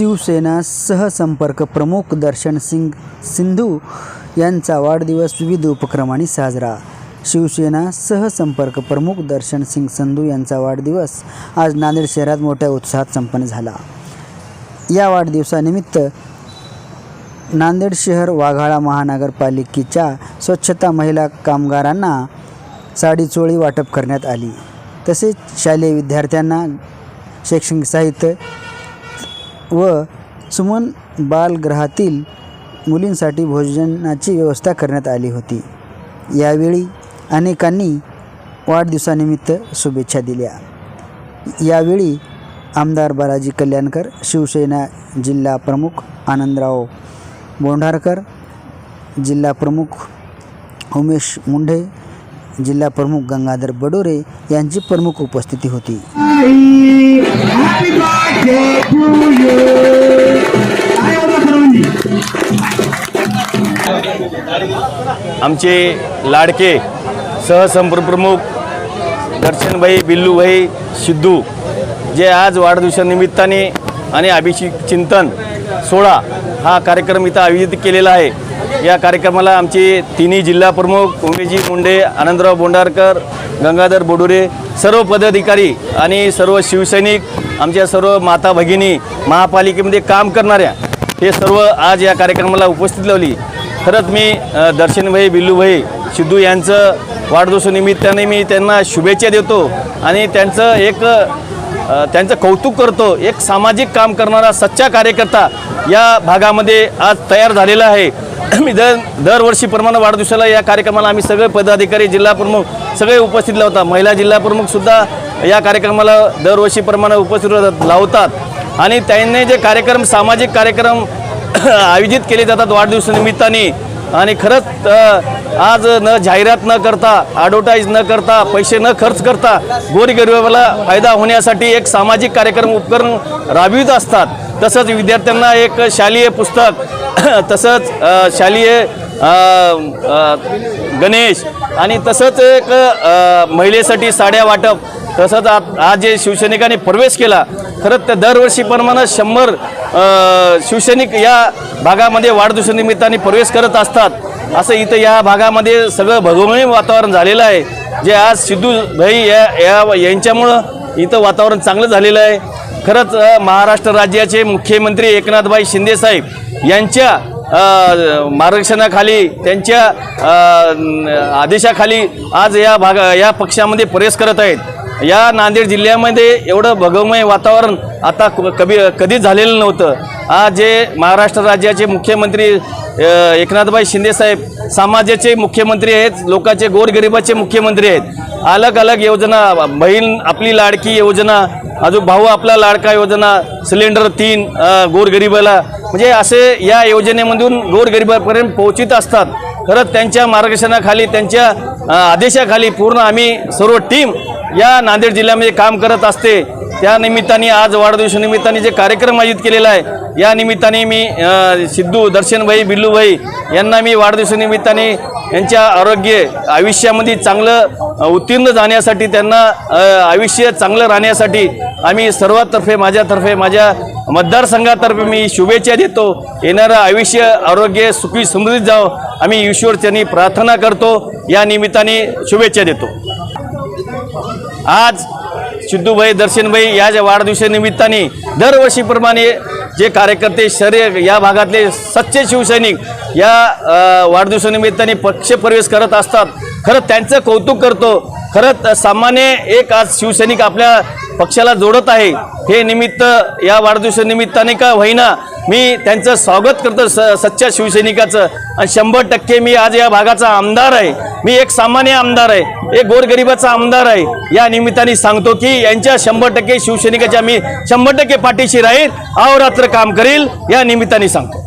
शिवसेना सहसंपर्क प्रमुख दर्शन सिंग सिंधू यांचा वाढदिवस विविध उपक्रमांनी साजरा. शिवसेना सहसंपर्क प्रमुख दर्शन सिंग संधू यांचा वाढदिवस आज नांदेड शहरात मोठ्या उत्साहात संपन्न झाला. या वाढदिवसानिमित्त नांदेड शहर वाघाळा महानगरपालिकेच्या स्वच्छता महिला कामगारांना साडीचोळी वाटप करण्यात आली. तसेच शालेय विद्यार्थ्यांना शैक्षणिक साहित्य व सुमन बालगृहातील मुलींसाठी भोजनाची व्यवस्था करण्यात आली होती. यावेळी अनेकांनी वाढदिवसानिमित्त शुभेच्छा दिल्या. यावेळी आमदार बालाजी कल्याणकर शिवसेना जिल्हा प्रमुख आनंदराव बोंढारकर जिल्हा प्रमुख उमेश मुंढे जिल्हा प्रमुख गंगाधर बडोरे यांची प्रमुख उपस्थिती होती. आमचे लाडके सहसंप्रमुख दर्शनभाई बिल्लूभाई सिद्धू जे आज वाढदिवसानिमित्ताने आणि अभिषेक चिंतन सोळा हा कार्यक्रम इथं आयोजित केलेला आहे. या कार्यक्रमाला आमचे तिन्ही जिल्हाप्रमुख उमेजी उमेशजी मुंडे आनंदराव बोंडारकर गंगाधर बोडुरे सर्व पदाधिकारी आणि सर्व शिवसैनिक आमच्या सर्व माता भगिनी महापालिकेमध्ये काम करणाऱ्या हे सर्व आज या कार्यक्रमाला उपस्थित लावली. खरंच मी दर्शनभाई बिल्लूभाई सिद्धू यांचं वाढदिवसानिमित्ताने मी त्यांना शुभेच्छा देतो आणि त्यांचं एक त्यांचं कौतुक करतो. एक सामाजिक काम करणारा सच्चा कार्यकर्ता या भागामध्ये आज तयार झालेला आहे. मी दर दरवर्षीप्रमाणे वाढदिवसाला या कार्यक्रमाला आम्ही सगळे पदाधिकारी जिल्हाप्रमुख सगळे उपस्थित लावतात महिला जिल्हाप्रमुखसुद्धा या कार्यक्रमाला दरवर्षीप्रमाणे उपस्थित लावतात. आणि त्यांनी जे कार्यक्रम सामाजिक कार्यक्रम आयोजित केले जातात वाढदिवसानिमित्ताने आणि खरंच आज न जाहिरात न करता ॲडव्हर्टाईज न करता पैसे न खर्च करता गोरगरिबाला फायदा होण्यासाठी एक सामाजिक कार्यक्रम उपकरण राबवित असतात. तसंच विद्यार्थ्यांना एक शालेय पुस्तक तसंच शालेय गणेश आणि तसंच एक महिलेसाठी साड्या वाटप तसंच आज जे शिवसैनिकांनी प्रवेश केला खरंच त्या दरवर्षीप्रमाणे शंभर शिवसैनिक या भागामध्ये वाढदिवसानिमित्ताने प्रवेश करत असतात. असं इथं या भागामध्ये सगळं भगवमय वातावरण झालेलं आहे. जे आज सिद्धू भाई या या यांच्यामुळं इथं वातावरण चांगलं झालेलं आहे. खरंच महाराष्ट्र राज्याचे मुख्यमंत्री एकनाथभाई शिंदेसाहेब यांच्या मार्गदर्शनाखाली त्यांच्या आदेशाखाली आज या भागा या पक्षामध्ये प्रवेश करत आहेत. या नांदेड जिल्ह्यामध्ये एवढं भगवमय वातावरण आता क- कभी कधीच झालेलं नव्हतं. आज जे महाराष्ट्र राज्याचे मुख्यमंत्री एकनाथभाई शिंदेसाहेब समाजाचे मुख्यमंत्री आहेत लोकांचे गोरगरिबाचे मुख्यमंत्री आहेत. अलग अलग योजना बहीण आपली लाडकी योजना अजून भाऊ आपला लाडका योजना सिलेंडर तीन गोरगरिबाला. म्हणजे असे या योजनेमधून गोरगरिबापर्यंत पोहोचित असतात. खरंच त्यांच्या मार्गदर्शनाखाली त्यांच्या आदेशाखाली पूर्ण आम्ही सर्व टीम या नांदेड जिल्ह्यामध्ये काम करत असते. त्या निमित्ताने आज वाढदिवसानिमित्ताने जे कार्यक्रम आयोजित केलेला आहे या निमित्ताने मी सिद्धू दर्शनभाई बिल्लूभाई यांना मी वाढदिवसानिमित्ताने यांच्या आरोग्य आयुष्यामध्ये चांगलं उत्तीर्ण जाण्यासाठी त्यांना आयुष्य चांगलं राहण्यासाठी आम्ही सर्वातर्फे माझ्यातर्फे माझ्या मतदारसंघातर्फे मी शुभेच्छा देतो. येणारं आयुष्य आरोग्य सुखी समृद्धीत जावं आम्ही ईश्वरच्यांनी प्रार्थना करतो. या निमित्ताने शुभेच्छा देतो. आज सिद्धूभाई दर्शनभाई या ज्या वाढदिवसानिमित्ताने दरवर्षीप्रमाणे जे कार्यकर्ते शरीर या भागातले सच्चे शिवसैनिक या वाढदिवसानिमित्ताने पक्ष प्रवेश करत असतात. खरं त्यांचं कौतुक करतो. खरंच सामान्य एक आज शिवसैनिक आपल्या पक्षाला जोडत आहे. हे निमित्त या वाढदिवसानिमित्ताने का होईना मी त्यांचं स्वागत करतो स सच्च्या शिवसैनिकाचं. आणि शंभर टक्के मी आज या भागाचा आमदार आहे. मी एक सामान्य आमदार आहे. एक गोरगरिबाचा आमदार आहे. या निमित्ताने सांगतो की यांच्या शंभर टक्के शिवसैनिकाच्या मी शंभर टक्के पाठीशी राहील अहोरात्र काम करील या निमित्ताने सांगतो.